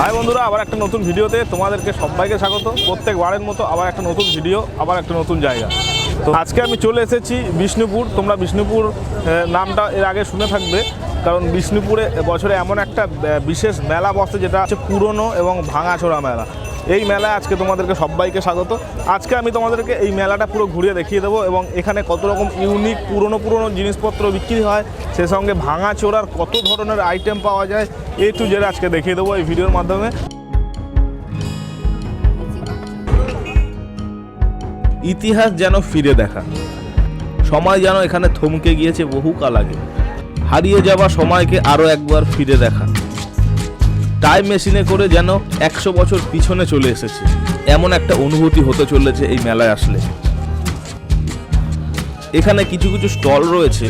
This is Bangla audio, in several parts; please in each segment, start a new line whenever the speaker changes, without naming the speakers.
হাই বন্ধুরা, আবার একটা নতুন ভিডিওতে তোমাদেরকে সবাইকে স্বাগত। প্রত্যেকবারের মতো আবার একটা নতুন ভিডিও, আবার একটা নতুন জায়গা। তো আজকে আমি চলে এসেছি বিষ্ণুপুর। তোমরা বিষ্ণুপুর নামটা এর আগে শুনে থাকবে। কারণ বিষ্ণুপুরে বছরে এমন একটা বিশেষ মেলা বসে, যেটা হচ্ছে পুরনো এবং ভাঙাচোরা মেলা। এই মেলায় আজকে তোমাদেরকে সবাইকে স্বাগত। আজকে আমি তোমাদেরকে এই মেলাটা পুরো ঘুরিয়ে দেখিয়ে দেবো এবং এখানে কত রকম ইউনিক পুরনো পুরনো জিনিসপত্র বিক্রি হয়, সে সঙ্গে ভাঙাচোরার কত ধরনের আইটেম পাওয়া যায় এ টু জেড আজকে দেখিয়ে দেবো এই ভিডিওর মাধ্যমে। ইতিহাস যেন ফিরে দেখা। সময় যেন এখানে থমকে গিয়েছে বহুকাল আগে। হারিয়ে যাওয়া সময়কে আরও একবার ফিরে দেখা। টাইম মেশিনে করে যেন একশো বছর পিছনে চলে এসেছে। এমন একটা অনুভূতি হতে চলেছে এই মেলায় আসলে। এখানে কিছু কিছু স্টল রয়েছে,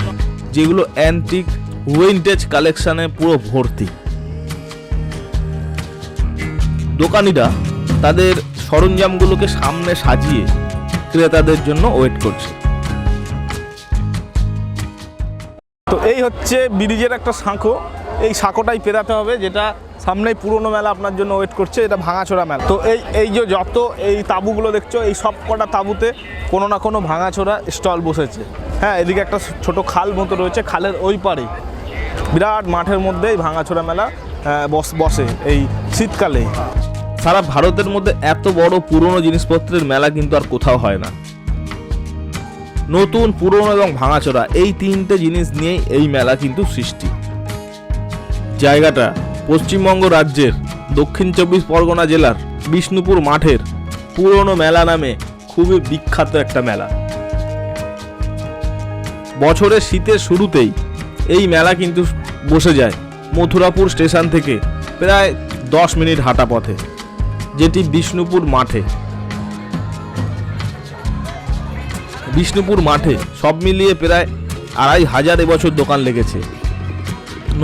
যেগুলো অ্যান্টিক উইন্টেজ কালেকশনে পুরো ভর্তি। দোকানিরা তাদের সরঞ্জামগুলোকে সামনে সাজিয়ে ক্রেতাদের জন্য ওয়েট করছে। তো এই হচ্ছে ব্রিজের একটা সাঁকো। এই সাঁকোটাই পেরাতে হবে, যেটা সামনেই পুরনো মেলা আপনার জন্য ওয়েট করছে, এটা ভাঙাচোরা মেলা। তো এই এই যে যত এই তাঁবুগুলো দেখছ, এই সব কটা তাঁবুতে কোনো না কোনো ভাঙাচোরা স্টল বসেছে। হ্যাঁ এদিকে একটা ছোট খাল মতো রয়েছে, খালের ওই পারে বিরাট মাঠের মধ্যে এই ভাঙাচোরা মেলা বস- বসে এই শীতকালে সারা ভারতের মধ্যে এত বড় পুরনো জিনিসপত্রের মেলা কিন্তু আর কোথাও হয় না। নতুন, পুরনো এবং ভাঙাচোরা, এই তিনটে জিনিস নিয়েই এই মেলা কিন্তু সৃষ্টি। জায়গাটা পশ্চিমবঙ্গ রাজ্যের দক্ষিণ চব্বিশ পরগনা জেলার বিষ্ণুপুর মাঠের পুরনো মেলা নামে খুবই বিখ্যাত একটা মেলা। বছরের শীতের শুরুতেই এই মেলা কিন্তু বসে যায় মথুরাপুর স্টেশন থেকে প্রায় দশ মিনিট হাঁটা পথে, যেটি বিষ্ণুপুর মাঠে। বিষ্ণুপুর মাঠে সব মিলিয়ে প্রায় আড়াই হাজার এবছর দোকান লেগেছে।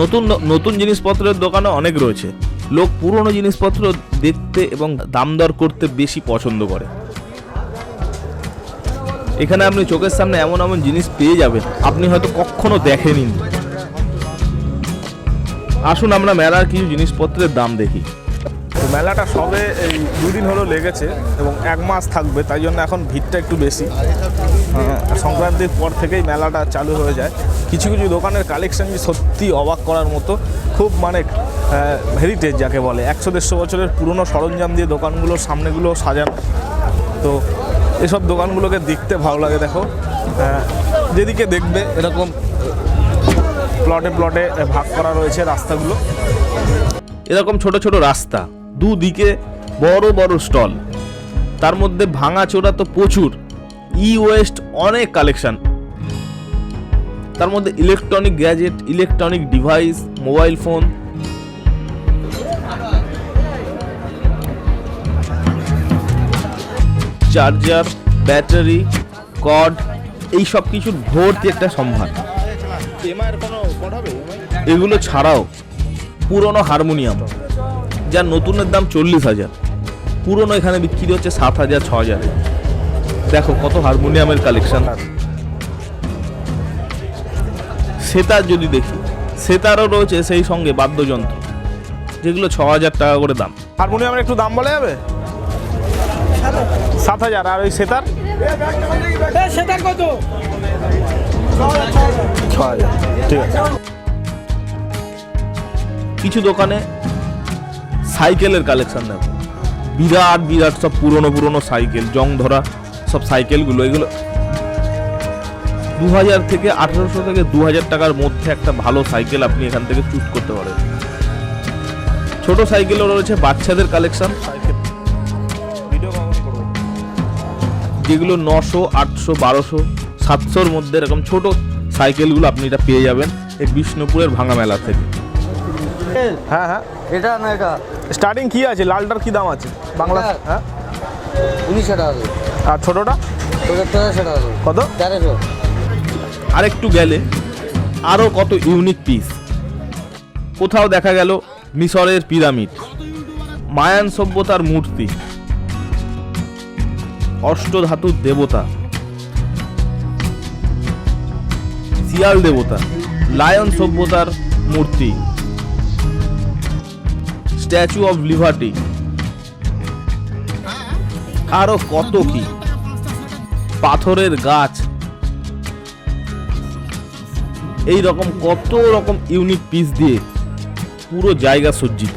নতুন নতুন জিনিসপত্রের দোকানে অনেক রয়েছে। লোক পুরনো জিনিসপত্র দেখতে এবং দাম দর করতে বেশি পছন্দ করে। এখানে আপনি চোখের সামনে এমন এমন জিনিস পেয়ে যাবেন, আপনি হয়তো কখনো দেখেনি আসুন আমরা মেলার কিছু জিনিসপত্রের দাম দেখি। মেলাটা সবে এই দুদিন হলো লেগেছে এবং এক মাস থাকবে, তাই জন্য এখন ভিড়টা একটু বেশি। সংক্রান্তির পর থেকেই মেলাটা চালু হয়ে যায়। কিছু কিছু দোকানের কালেকশন সত্যি অবাক করার মতো, খুব মানে হেরিটেজ যাকে বলে। একশো দেড়শো বছরের পুরনো সরঞ্জাম দিয়ে দোকানগুলোর সামনেগুলো সাজানো। তো এসব দোকানগুলোকে দেখতে ভালো লাগে, দেখো। যেদিকে দেখবে এরকম প্লটে প্লটে ভাগ করা রয়েছে রাস্তাগুলো। এরকম ছোট ছোট রাস্তা দুদিকে বড় বড় স্টল। তার মধ্যে ভাঙা চোরা তো প্রচুর। ই ওয়েস্ট অনেক কালেকশন। তার মধ্যে electronic gadget electronic device mobile phone. Charger battery cord এই সব কিছুর ভর্তি একটা সম্ভার। এগুলো ছাড়াও পুরনো হারমোনিয়াম। যার নতুনের দাম চল্লিশ হাজার। পুরনো এখানে বিক্রি হচ্ছে সাত হাজার ছ হাজার। দেখো কত হারমোনিয়ামের কালেকশন সেতার যদি দেখি সেতারও রয়েছে সেই সঙ্গে বাদ্যযন্ত্র যেগুলো ছ হাজার টাকা করে দাম। হারমোনিয়ামের একটু দাম বলা যাবে? সাত হাজার আর ওই সেতার?
সেটার কত?
ছ হাজার ঠিক আছে। কিছু দোকানে সাইকেলের কালেকশন দেখো। বিরাট বিরাট সব পুরনো পুরনো সাইকেল জং ধরা সব সাইকেলগুলো এগুলো দু হাজার থেকে আঠারোশো থেকে দু হাজার টাকার মধ্যে একটা ভালো সাইকেল আপনি এখান থেকে চুজ করতে পারেন। ছোট সাইকেলও রয়েছে বাচ্চাদের কালেকশন। যেগুলো নশো আটশো বারোশো সাতশোর মধ্যে এরকম ছোট সাইকেলগুলো আপনি এটা পেয়ে যাবেন এই বিষ্ণুপুরের ভাঙা মেলা থেকে। হ্যাঁ হ্যাঁ।
এটা না এটা?
স্টার্টিং কি আছে? লালটার কি দাম আছে? বাংলা?
হ্যাঁ। উনিশশো টাকা।
আর ছোটটা?
তেরোশো টাকা।
কত?
তেরোশো।
আর একটু গেলে আরও কত ইউনিক পিস কোথাও দেখা গেল মিশরের পিরামিড। মায়ান সভ্যতার মূর্তি। অষ্টধাতুর দেবতা। শিয়াল দেবতা। লায়ন সভ্যতার মূর্তি। Statue of Liberty. আরও কত কি? পাথরের গাছ। এই রকম কত রকম ইউনিক পিস দিয়ে পুরো জায়গা সজ্জিত।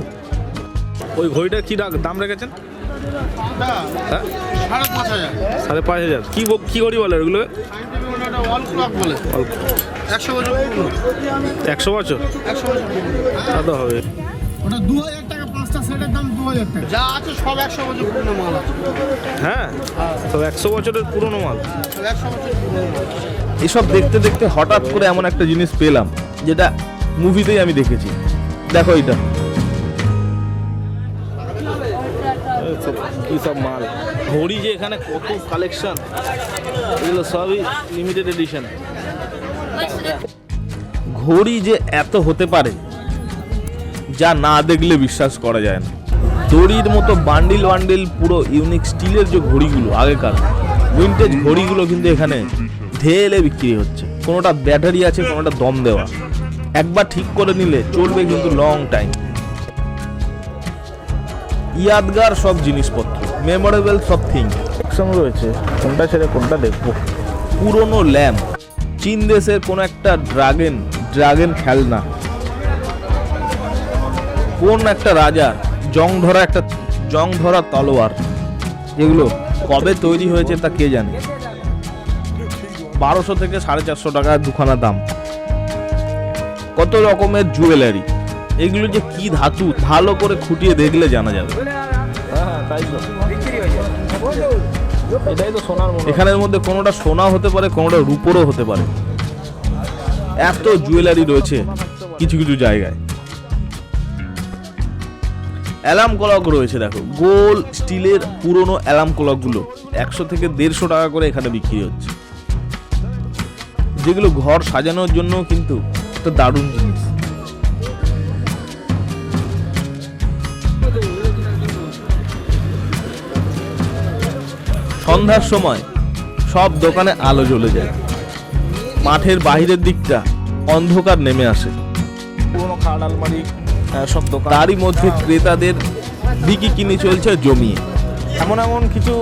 ওই ঘড়িটা কি দাম রেখেছেন? হ্যাঁ?
সাড়ে পাঁচ হাজার।
কি কি ঘড়ি বলে ওগুলো
ওটা ওয়াল ক্লক বলে। একশো বছর
একশো বছর? হবে।
ওটা দু হাজার যা আছে সব একশো বছর পুরনো মাল আছে।
হ্যাঁ? তো একশো বছরের পুরনো মাল।
সব একশো বছর পুরনো মাল
এসব দেখতে দেখতে হঠাৎ করে এমন একটা জিনিস পেলাম যেটা মুভিতেই আমি দেখেছি। দেখো এটা কি সব মাল? ঘড়ি যে এখানে কত কালেকশন এগুলো সবই লিমিটেড এডিশন ঘড়ি যে এত হতে পারে যা না দেখলে বিশ্বাস করা যায় না। দড়ির মতো বান্ডিল বান্ডিল পুরো ইউনিক স্টিলের যে ঘড়িগুলো আগেকার উইন্টেজ ঘড়িগুলো কিন্তু এখানে ঢেলে বিক্রি হচ্ছে। কোনোটা ব্যাটারি আছে কোনোটা দম দেওয়া। একবার ঠিক করে নিলে চলবে কিন্তু লং টাইম ইয়াদগার সব জিনিসপত্র মেমোরেবল সব থিং একসঙ্গে রয়েছে কোনটা ছেড়ে কোনটা দেখব। পুরনো ল্যাম্প চীন দেশের কোনো একটা ড্রাগন ড্রাগন খেলনা। কোন একটা রাজার জং ধরা একটা জং ধরা তলোয়ার। যেগুলো কবে তৈরি হয়েছে তা কে জানে? বারোশো থেকে সাড়ে চারশো টাকা দুখানা দাম। কত রকমের জুয়েলারি। এগুলো যে কি ধাতু ভালো করে খুঁটিয়ে দেখলে জানা যাবে। এখানের মধ্যে কোনোটা সোনা হতে পারে কোনোটা রুপোরও হতে পারে। এত জুয়েলারি রয়েছে কিছু কিছু জায়গায়। অ্যালার্ম ক্লক রয়েছে, দেখো। গোল স্টিলের পুরনো অ্যালার্ম ক্লকগুলো একশো থেকে দেড়শো টাকা করে এখানে বিক্রি হচ্ছে। যেগুলো ঘর সাজানোর জন্য কিন্তু একটা দারুণ জিনিস। সন্ধ্যার সময় সব দোকানে আলো জ্বলে যায়। মাঠের বাইরের দিকটা অন্ধকার নেমে আসে। পুরোনো খাট আলমারি সব দোকান। তারই মধ্যে ক্রেতাদের বিকি কিনে চলছে জমিয়ে। এমন এমন কিছু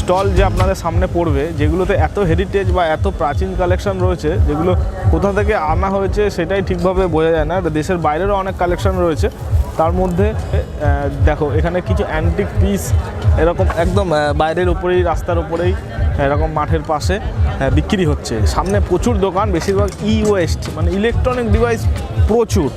স্টল যে আপনাদের সামনে পড়বে যেগুলোতে এত হেরিটেজ বা এত প্রাচীন কালেকশন রয়েছে যেগুলো কোথা থেকে আনা হয়েছে সেটাই ঠিকভাবে বোঝা যায় না। দেশের বাইরেরও অনেক কালেকশন রয়েছে। তার মধ্যে দেখো এখানে কিছু অ্যান্টিক পিস এরকম একদম বাইরের উপরেই রাস্তার উপরেই এরকম মাঠের পাশে বিক্রি হচ্ছে। সামনে প্রচুর দোকান বেশিরভাগ ই ওয়েস্ট মানে ইলেকট্রনিক ডিভাইস প্রচুর।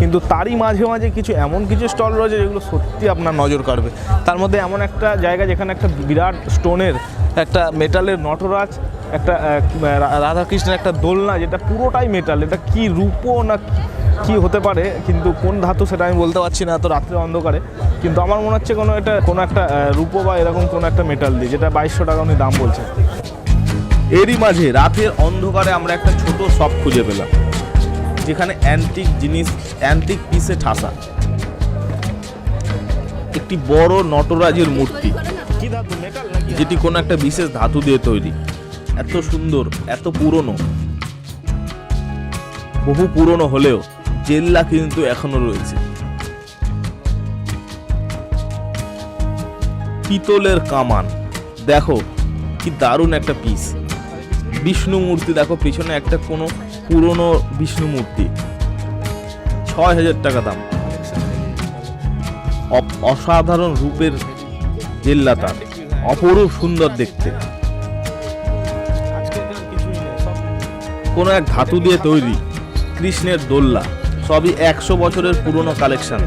কিন্তু তারই মাঝে মাঝে কিছু এমন কিছু স্টল রয়েছে যেগুলো সত্যি আপনার নজর কাড়বে। তার মধ্যে এমন একটা জায়গা যেখানে একটা বিরাট স্টোনের একটা মেটালের নটরাজ, একটা রাধাকৃষ্ণের একটা দোলনা যেটা পুরোটাই মেটাল, এটা কি রূপো না কি হতে পারে, কিন্তু কোন ধাতু সেটা আমি বলতে পারছি না, এত রাত্রে অন্ধকারে। কিন্তু আমার মনে হচ্ছে কোনো এটা কোনো একটা রূপো বা এরকম কোনো একটা মেটাল দিয়ে, যেটা বাইশশো টাকা উনি দাম বলছেন। এরই মাঝে রাতের অন্ধকারে আমরা একটা ছোট শপ খুঁজে পেলাম। যেখানে অ্যান্টিক জিনিস অ্যান্টিক পিসে ঠাসা। একটি বড় নটরাজের মূর্তি, যেটি কোনো একটা বিশেষ ধাতু দিয়ে তৈরি। এত সুন্দর, এত পুরনো। বহু পুরনো হলেও জেল্লা কিন্তু এখনও রয়েছে। পিতলের কামান। দেখো, কি দারুণ একটা পিস বিষ্ণু মূর্তি, দেখো, পিছনে একটা কোনো পুরনো বিষ্ণু মূর্তি। ছয় হাজার টাকা দাম। অসাধারণ রূপের জেল্লা তার। অপরূপ সুন্দর দেখতে। কোনো এক ধাতু দিয়ে তৈরি। কৃষ্ণের দোল্লা। সবই একশো বছরের পুরনো কালেকশন।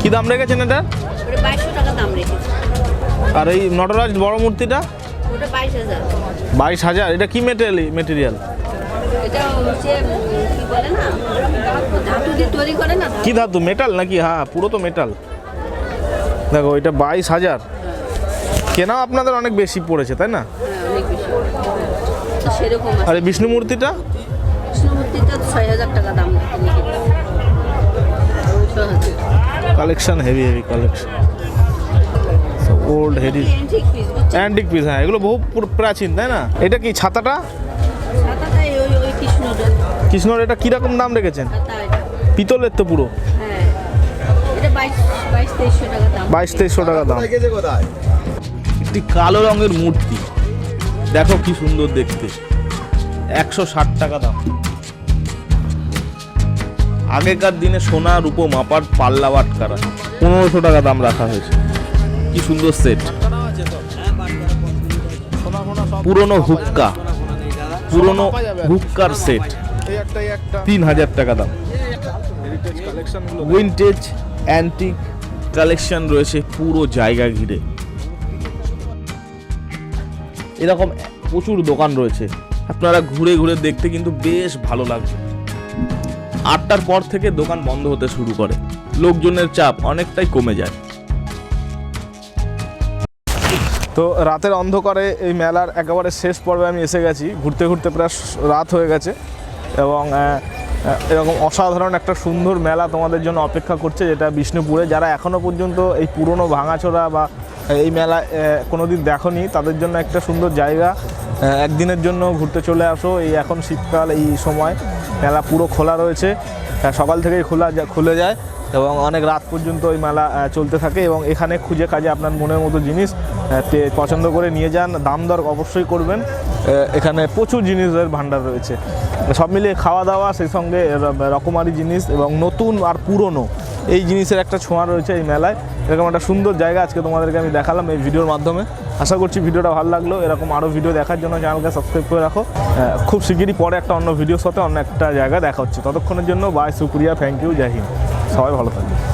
কি দাম রেখেছেন এটা? আর এই নটরাজ বড় মূর্তিটা?
বাইশ হাজার।
এটা কি মেটেরিয়াল মেটেরিয়াল
কি বলে না ধাতু দিয়ে তৈরি করে না
কি ধাতু মেটাল নাকি? হ্যাঁ পুরো তো মেটাল দেখো এটা বাইশ হাজার। কেনাও আপনাদের অনেক বেশি পড়েছে তাই না?
হ্যাঁ
আর বিষ্ণু মূর্তিটা collection heavy heavy collection old
piece
antique piece হ্যাঁ এগুলো বহু পুর- প্রাচীন তাই না? এটা কি ছাতাটা?
কৃষ্ণর এটা কীরকম দাম রেখেছেন? পিতলের তো পুরো।
হ্যাঁ। বাইশ তেইশশো টাকা দাম।
একটি কালো রঙের মূর্তি। দেখো কি সুন্দর দেখতে। একশো ষাট টাকা দাম। আগেকার দিনে সোনা রূপো মাপার পাল্লা বাটকারা। পনেরোশো টাকা দাম রাখা হয়েছে। কি সুন্দর সেট পুরনো হুক্কা। পুরনো হুক্কার সেট তিন হাজার টাকা দাম। উইন্টেজ অ্যান্টিক কালেকশন রয়েছে পুরো জায়গা ঘিরে। এরকম প্রচুর দোকান রয়েছে। আপনারা ঘুরে ঘুরে দেখতে কিন্তু বেশ ভালো লাগবে। আটটার পর থেকে দোকান বন্ধ হতে শুরু করে। লোকজনের চাপ অনেকটাই কমে যায়। তো রাতের অন্ধকারে এই মেলার একেবারে শেষ পর্বে আমি এসে গেছি। ঘুরতে ঘুরতে প্রায় রাত হয়ে গেছে এবং এরকম অসাধারণ একটা সুন্দর মেলা তোমাদের জন্য অপেক্ষা করছে যেটা বিষ্ণুপুরে। যারা এখনও পর্যন্ত এই পুরনো ভাঙাচোরা বা এই মেলা কোনো দিন দেখনি, তাদের জন্য একটা সুন্দর জায়গা। একদিনের জন্য ঘুরতে চলে আসো। এই এখন শীতকাল, এই সময় মেলা পুরো খোলা রয়েছে। সকাল থেকেই খোলা খুলে যায়। এবং অনেক রাত পর্যন্ত ওই মেলা চলতে থাকে এবং এখানে খুঁজে কাজে আপনার মনের মতো জিনিস পছন্দ করে নিয়ে যান। দাম দর অবশ্যই করবেন। এখানে প্রচুর জিনিসের ভাণ্ডার রয়েছে। সব মিলিয়ে খাওয়া দাওয়া, সেই সঙ্গে রকমারি জিনিস এবং নতুন আর পুরনো এই জিনিসের একটা ছোঁয়া রয়েছে এই মেলায়। এরকম একটা সুন্দর জায়গা আজকে তোমাদেরকে আমি দেখালাম এই ভিডিওর মাধ্যমে। আশা করছি ভিডিওটা ভালো লাগল। এরকম আরও ভিডিও দেখার জন্য চ্যানেলকে সাবস্ক্রাইব করে রাখো। খুব শিগগিরই পরে একটা অন্য ভিডিওর সাথে অন্য একটা জায়গা দেখা হচ্ছে। ততক্ষণের জন্য বাই সুপ্রিয়া থ্যাংক ইউ জয় হিন্দ। সবাই ভালো থাকবে